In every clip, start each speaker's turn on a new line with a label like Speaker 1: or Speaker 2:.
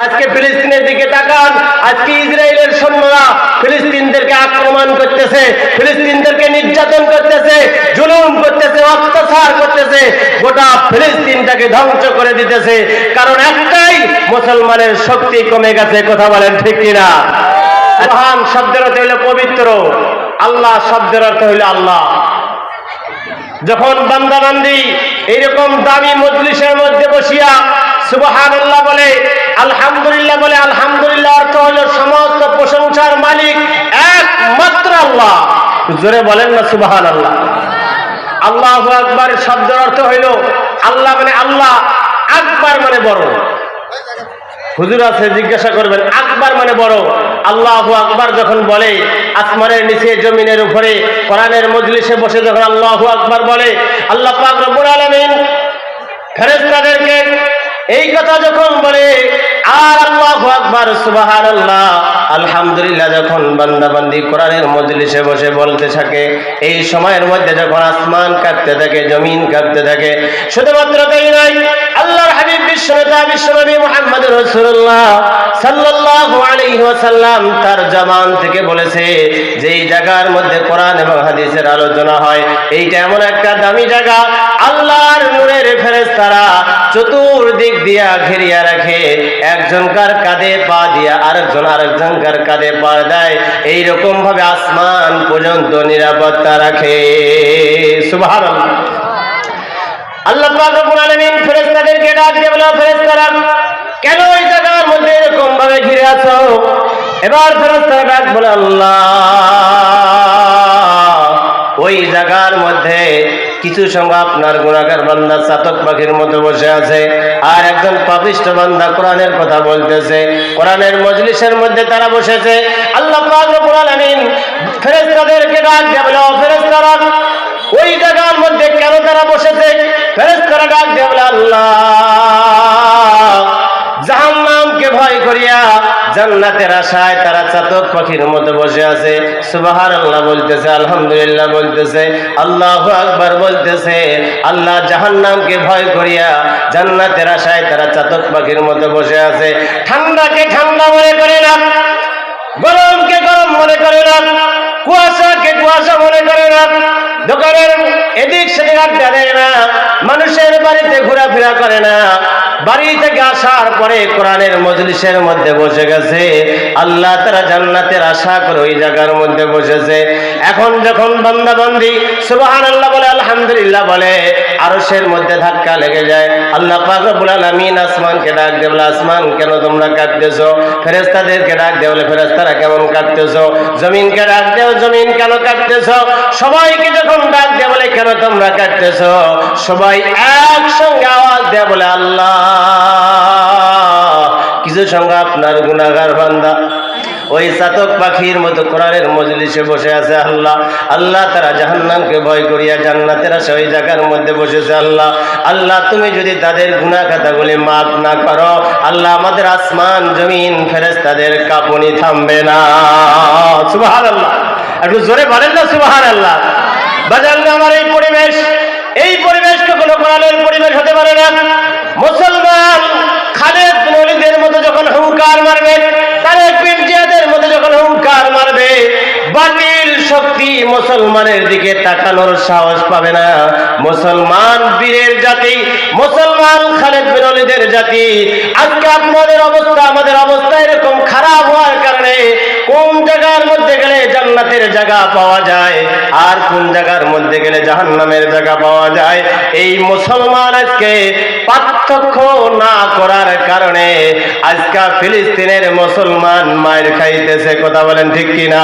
Speaker 1: আজকে ফিলিস্তিনের দিকে তাকান। আজকে ইসরায়েলের সৈন্যরা ফিলিস্তিনদেরকে আক্রমণ করতেছে, ফিলিস্তিনদেরকে নির্যাতন করতেছে, জুলুম করতেছে, অত্যাচার করতেছে। গোটা ফিলিস্তিনটাকে ধ্বংস করে দিতেছে। কারণ একটাই, মুসলমানের শক্তি কমে গেছে, কথা বলেন ঠিক কিনা? মহান শব্দের অর্থ হইল পবিত্র। আল্লাহ শব্দের অর্থ হইল আল্লাহ। যখন বান্দাবান্দি এইরকম দামি মজলিসের মধ্যে বসিয়া আল্লাহ বলে, আলহামদুলিল্লাহ বলে, আলহামদুলিল্লাহ অর্থ হলো সমস্ত প্রশংসার মালিক একমাত্র আল্লাহ। জোরে বলেন না সুবাহান আল্লাহ আল্লাহ আকবার শব্দের অর্থ হইল, আল্লাহ মানে আল্লাহ, আকবার মানে বড়। হুজুর আছে, জিজ্ঞাসা করবেন, আকবার মানে বড়? আল্লাহ আকবার যখন বলে, আসমানের নিচে, জমিনের উপরে, কোরআনের মজলিসে বসে যখন আল্লাহ আকবার বলে, আল্লাহ পাক আলামিন ফেরেশতাদেরকে এই কথা যখন বলে, আর আল্লাহ আকবার, সুবহানাল্লাহ, আলহামদুলিল্লাহ যখন বান্দাবান্দি কোরআনের মজলিসে বসে বলতে থাকে, এই সময়ের মধ্যে যখন আসমান কাঁপতে থাকে, জমিন কাঁপতে থাকে, শুধুমাত্র তাই নয়, আল্লাহর হাবিব বিশ্বনেতা, বিশ্বনবী মুহাম্মদ রাসূলুল্লাহ সাল্লাল্লাহু আলাইহি ওয়াসাল্লাম তার জবান থেকে বলেছে যে এই জায়গার মধ্যে কোরআন এবং হাদিসের আলোচনা হয়, এইটা এমন একটা দামি জায়গা, আল্লাহর নূরের ফেরেশতারা চতুর্দিক দিয়া ঘেরিয়া রাখে। একজনকার কাঁধে পা দিয়া আরেকজন আরেকজনকার কাঁধে পা দেয়। এইরকম ভাবে আসমান পর্যন্ত নিরাপত্তা রাখে। সুবহানাল্লাহ। আল্লাহ রব্বুল আলামিন ফেরেশতাদেরকে ডাক দিয়ে বলে ফেরেশতারা, কেন ওই জায়গার মধ্যে এরকম ভাবে ঘিরে আছো? এবার ফেরেশতারা ডাক বলে, আল্লাহ, ওই জায়গার মধ্যে কিছু সঙ্গে আপনার গুণাগার বান্দা চাতক পাখির মতো বসে আছে, আর একজন পাপিষ্ট বান্দা কোরআনের কথা বলতেছে। কোরআনের মজলিসের মধ্যে তারা বসেছে। আল্লাহ ফেরেশতাদেরকে ডাক বলে, ও ওই জায়গার মধ্যে কেন তারা বসেছে? ফেরেশতারা ডাক দিয়ে বলে, আল্লাহ, জাহান্নামকে ভয় করিয়া জান্নাতের আশায় তারা চাতক পাখির মতো বসে আছে। সুবাহার আল্লাহ বলতেছে, আলহামদুলিল্লাহ বলতেছে, আল্লাহ আকবার বলতেছে, আল্লাহ জাহান্নামকে ভয় করিয়া জান্নাতের আশায় তারা চাতক পাখির মতো বসে আছে। ঠান্ডাকে ঠান্ডা মনে করে না, গরমকে গরম মনে করে না, কুয়াশাকে কুয়াশা মনে করে না, দোকানের এদিক সেদিক আড্ডা দেয় না, মানুষের বাড়িতে ঘোরাফেরা করে না বাড়ি থেকে আসার পরে কোরআনের মজলিসের মধ্যে বসে গেছে। আল্লাহ তারা জান্নাতের আশা করে ওই জায়গার মধ্যে বসেছে। এখন যখন বান্দা বান্দি সুবাহান আল্লাহ বলে, আলহামদুলিল্লাহ বলে, আরশের মধ্যে ধাক্কা লেগে যায়। আল্লাহ পাক রব্বুল আলামিন আসমানকে ডাক দিয়ে বলে, আসমান, কেন তোমরা কাঁদতেছো? ফেরেশতাদেরকে ডাক দিয়ে বলে, ফেরেশতারা কেমন কাঁদতেছো? জমিনকে ডাক দেও জমিন কেন কাঁদতেছো? সবাইকে যখন ডাক দিয়ে বলে, কেন তোমরা কাঁদতেছো? সবাই একসঙ্গে আওয়াজ দিয়ে বলে, আল্লাহ কিছু সঙ্গে আপনার গুনাহগার বান্দা। ওই চাতক পাখির মতো কোরআনের মজলিসে বসে আছে আল্লাহ। আল্লাহ তারা জাহান্নামকে ভয় করিয়া জান্নাতের আসে ওই জায়গার মধ্যে বসেছে আল্লাহ। আল্লাহ, তুমি যদি তাদের গুনাহ খাতাগুলি মাফ না করো, আল্লাহ আমাদের আসমান, জমিন ফেরেস তাদের কাঁপুনি থামবে না। সুবাহান আল্লাহ একটু জোরে বলেন না সুবাহান আল্লাহ বাজার আমার এই পরিবেশ এই পরিবেশ তো কোনো কোরআনের পরিবেশ হতে পারে না মুসলমান খালেদ মলিদের মতো যখন হুঙ্কার মারবে তারেক বিন জিয়াদের মতো যখন হুঙ্কার মারবে বাতিল শক্তি মুসলমানের দিকে তাকানোর সাহস পাবে না। মুসলমান বীরের জাতি, মুসলমান খালেদ ওয়ালিদের জাতি। আজকে আপনাদের অবস্থা, আমাদের অবস্থা এরকম খারাপ হওয়ার কারণে কোন জায়গার মধ্যে গেলে জান্নাতের জায়গা পাওয়া যায়, আর কোন জায়গার মধ্যে গেলে জাহান্নামের জায়গা পাওয়া যায়, এই মুসলমান আজকে পার্থক্য না করার কারণে আজকে ফিলিস্তিনের মুসলমান মায়ের খাইতেছে, কথা বলেন ঠিক কিনা?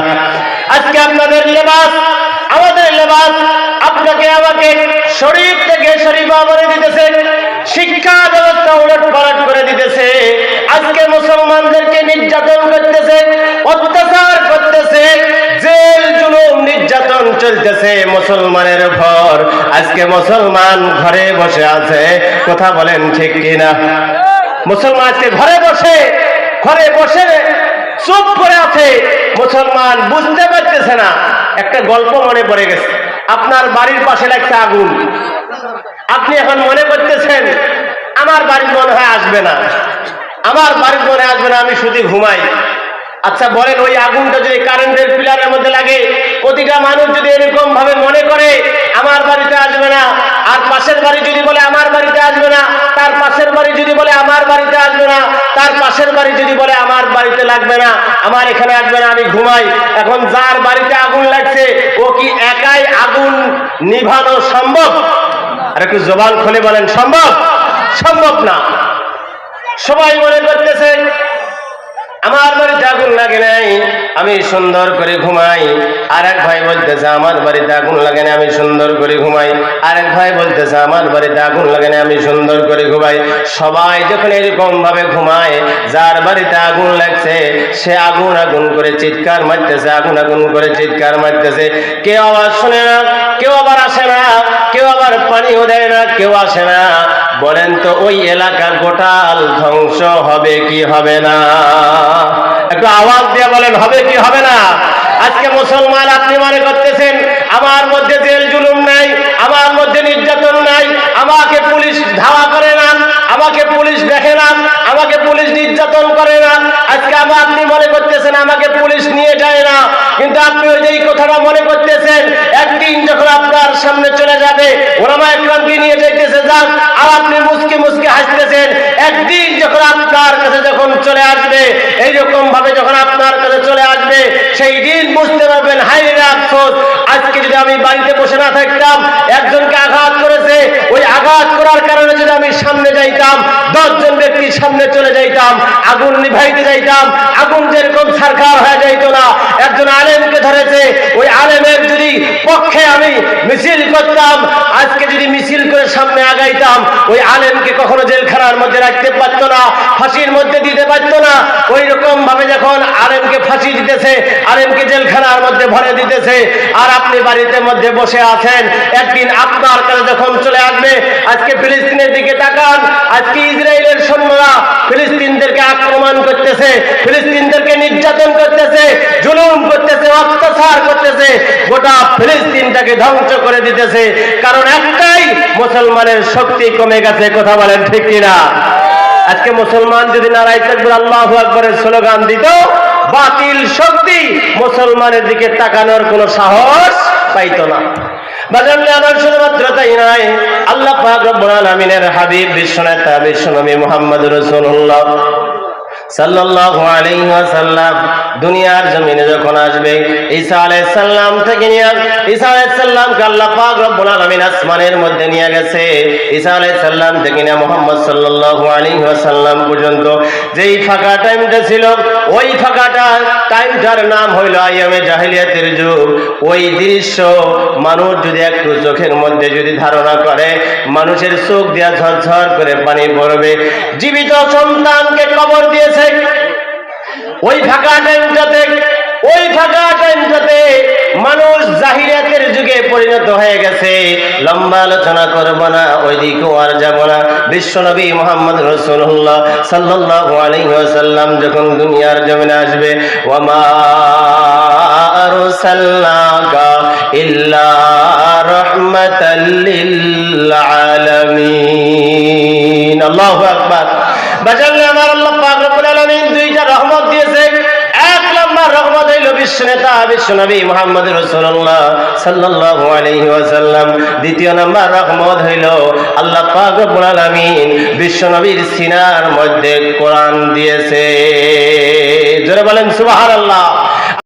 Speaker 1: আজকে আপনাদের লেবাস, আমাদের লেবাস, আপনাকে, আমাকে শরীর থেকে শরীফ করে দিতেছে, শিক্ষা ব্যবস্থা উলট পালট করে দিতেছে। আজকে মুসলমানদেরকে নির্যাতন করতেছে, অত্যাচার করতেছে, জেল, জুলুম, নির্যাতন চলতেছে মুসলমানের উপর। আজকে মুসলমান ঘরে বসে আছে, কথা বলেন ঠিক কিনা? মুসলমান আজকে ঘরে বসে ঘরে বসে চুপ করে আছে। মুসলমান বুঝতে পারতেছে না। একটা গল্প মনে পড়ে গেছে। আপনার বাড়ির পাশে লাগছে আগুন। আপনি এখন মনে করতেছেন, আমার বাড়ির মনে হয় আসবে না। আমার বাড়ির মনে আসবে না, আমি শুধু ঘুমাই। আচ্ছা বলেন, ওই আগুনটা যদি কারেন্টের পিলারের মধ্যে লাগে, প্রতিটা মানুষ যদি এরকম ভাবে মনে করে, আমার বাড়িতে আসবে না। আর পাশের বাড়ি যদি বলে, আমার বাড়িতে আসবে না। তার পাশের বাড়ি যদি বলে, আমার বাড়িতে আসবে না। তার পাশের বাড়ি যদি বলে, আমার বাড়িতে লাগবে না। আমার এখানে আসবে না, আমি ঘুমাই। এখন যার বাড়িতে আগুন লাগছে, ও কি একাই আগুন নিভানো সম্ভব? আর একটু জবান খুলে বলেন, সম্ভব? সম্ভব না। সবাই মনে করতেছে আমার বাড়িতে আগুন লাগে নাই, আমি সুন্দর করে ঘুমাই। আর এক ভাই বলতেছে, আমার বাড়িতে আগুন লাগে না আমি সুন্দর করে ঘুমাই। আর এক ভাই বলতেছে, আমার বাড়িতে আগুন লাগে না আমি সুন্দর করে ঘুমাই। সবাই যখন এরকম ভাবে ঘুমায়, যার বাড়িতে আগুন লাগছে, সে আগুন আগুন করে চিৎকার মারতেছে, আগুন আগুন করে চিৎকার মারতেছে। কেউ আবার শুনে না, কেউ আবার আসে না, কেউ আবার পানিও দেয় না, কেউ আসে না। বলেন তো, ওই এলাকার গোটাল ধ্বংস হবে কি হবে না? একটু আওয়াজ দিয়ে বলেন, হবে কি হবে না? আজকে মুসলমান আপনি মনে করতেছেন, আমার মধ্যে জেল জুলুম নাই, আমার মধ্যে নির্যাতন নাই, আমাকে পুলিশ ধাওয়া করে না, আমাকে পুলিশ দেখে না, আমাকে পুলিশ নির্যাতন করে না। আজকে আমার আপনি মনে করতেছেন, আমাকে পুলিশ নিয়ে যায় না কিন্তু আপনি ওই যে কথাটা মনে করতেছেন, একদিন যখন আপনার সামনে চলে যাবে ওরামা একরামকে নিয়ে যাইতেছে যান আর আপনি মুসকে মুসকে হাসতেছেন, একদিন যখন আপনার কাছে যখন চলে আসবে এইরকম ভাবে যখন আপনার কাছে চলে আসবে, সেই দিন বুঝতে পারবেন হাই রে আফসোস, আজকে যদি আমি বাড়িতে বসে না থাকতাম, একজনকে আঘাত করেছে, ওই আঘাত করার কারণে যদি আমি সামনে যাইতাম, দশজন ব্যক্তির সামনে চলে যাইতাম, আগুন নিভাইতে যাইতাম, আগুন যেরকম সারখার হয়ে যাইতো ধরেছে ওই আলেমের যদি পক্ষে আমি মিছিল করতাম, আজকে যদি মিছিল করে সামনে আগাইতাম, ওই আলেমকে কখনো জেলখানার মধ্যে রাখতে পারতো না, ফাঁসির মধ্যে দিতে পারতো না। ওই রকম ভাবে যখন আলেমকে ফাঁসি দিতেছে, আলেমকে জেলখানার মধ্যে ভরে দিতেছে, আর আপনি বাড়িতে মধ্যে বসে আছেন, একদিন আপনার কাছে যখন চলে আসবে, আজকে ফিলিস্তিনের দিকে তাকান, আজকে ইসরায়েলের সৈন্যরা ফিলিস্তিনদেরকে আক্রমণ করতেছে, ফিলিস্তিনদেরকে নির্যাতন করতেছে, জুলুম করতেছে, অত্যাচার করতেছে, গোটা ফিলিস্তিনটাকে ধ্বংস করে দিতেছে। কারণ একটাই, মুসলমানের শক্তি কমে গেছে, কথা বলেন ঠিক কিনা? আজকে মুসলমান যদি নারাই থাকবে আল্লাহ আকবরের স্লোগান দিত, বাতিল শক্তি মুসলমানের দিকে তাকানোর কোনো সাহস পাইতো না। শুধুমাত্র তাই নয় আল্লাহ পাক রব্বুল আলামিনের দুনিয়ার জমিনে যখন আসবে, ঈসা আলাইহিস সালাম থেকে নিয়ে ঈসা আলাইহিস সালামকে আল্লাহ পাক রব্বুল আলামিন আসমানের মধ্যে নিয়ে গেছে। ঈসা আলাইহিস সালাম থেকে নিয়ে মুহাম্মদ সাল্লাল্লাহু আলাইহি ওয়াসাল্লাম পর্যন্ত যেই ফাঁকা টাইমটা ছিল, ওই ফাঁকাটা টাইমটার নাম হইল আইয়ামে জাহিলিয়াতের যুগ। ওই দৃশ্য মানুষ যদি একটু চোখের মধ্যে যদি ধারণা করে, মানুষের চোখ দিয়া ঝরঝর করে পানি পড়বে। জীবিত সন্তানকে কবর দিয়েছে। ওই ফাঁকা টাইমটাতে ওই ফাঁকা টাইমটাতে মানুষ জাহিরিয়াতের যুগে পরিণত হয়ে গেছে। লম্বা আলোচনা করব না ওই দিকেও আর যাব না। বিশ্বনবী মোহাম্মদ রসুল্লাহ সাল্লাল্লাহু আলাইহি ওয়াসাল্লাম যখন দুনিয়ার জমিনে আসবে, ওয়ামা আরসালনাকা ইল্লা রাহমাতাল লিল আলামিন। আল্লাহু আকবার। বাজালে আমার আল্লাহ পাক রব্বুল আলামিন দুইটা রহমত দিয়েছে এক নম্বর রহমত হইল বিশ্ব নেতা দ্বিতীয় নম্বর রহমত হইল আল্লাহ বিশ্বনবীর সিনার মধ্যে কোরআন দিয়েছে। জোরে বলেন সুবহানাল্লাহ।